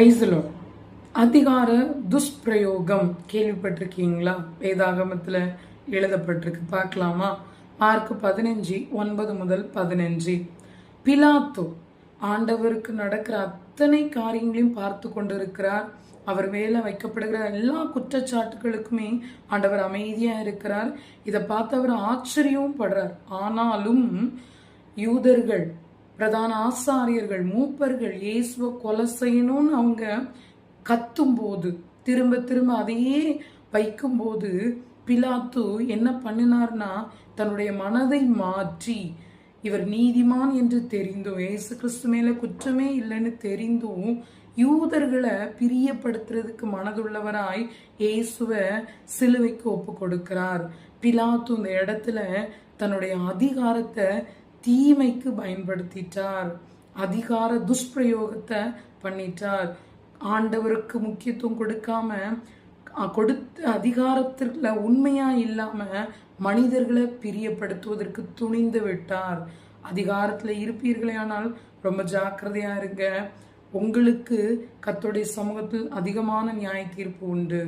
ஐசலோ அதிகார துஷ்பிரயோகம் கேள்விப்பட்டிருக்கீங்களா? வேதாகமத்தில் எழுதப்பட்டிருக்கு. பார்க்கலாமா? மார்க் பதினஞ்சு ஒன்பது முதல் பதினஞ்சு. பிலாத்தோ ஆண்டவருக்கு நடக்கிற அத்தனை காரியங்களையும் பார்த்து கொண்டிருக்கிறார். அவர் மேலே வைக்கப்படுகிற எல்லா குற்றச்சாட்டுகளுக்குமே ஆண்டவர் அமைதியாக இருக்கிறார். இதை பார்த்து அவர் ஆச்சரியமும் படுறார். ஆனாலும் யூதர்கள் பிரதான ஆசாரியர்கள் மூப்பர்கள் இயேசுவை கொலை செய்யணும்னு அவங்க கத்தும்போது திரும்ப திரும்ப அதையே வைக்கும்போது பிலாத்து என்ன பண்ணினார்னா தன்னுடைய மனதை மாற்றி இவர் நீதிமான் என்று தெரிந்தும் இயேசு கிறிஸ்து மேல குற்றமே இல்லைன்னு தெரிந்தும் யூதர்களை பிரியப்படுத்துறதுக்கு மனதுள்ளவராய் இயேசுவை சிலுவைக்கு ஒப்பு கொடுக்கிறார் பிலாத்து இந்த இடத்துல தன்னுடைய அதிகாரத்தை தீமைக்கு பயன்படுத்திட்டார். அதிகார துஷ்பிரயோகத்தை பண்ணிட்டார். ஆண்டவருக்கு முக்கியத்துவம் கொடுக்காம கொடுத்த அதிகாரத்தில் உண்மையா இல்லாம மனிதர்களை பிரியப்படுத்துவதற்கு துணிந்து விட்டார். அதிகாரத்தில் இருப்பீர்களே ஆனால் ரொம்ப ஜாக்கிரதையா இருங்க. உங்களுக்கு கத்தோடைய சமூகத்தில் அதிகமான நியாய தீர்ப்பு உண்டு.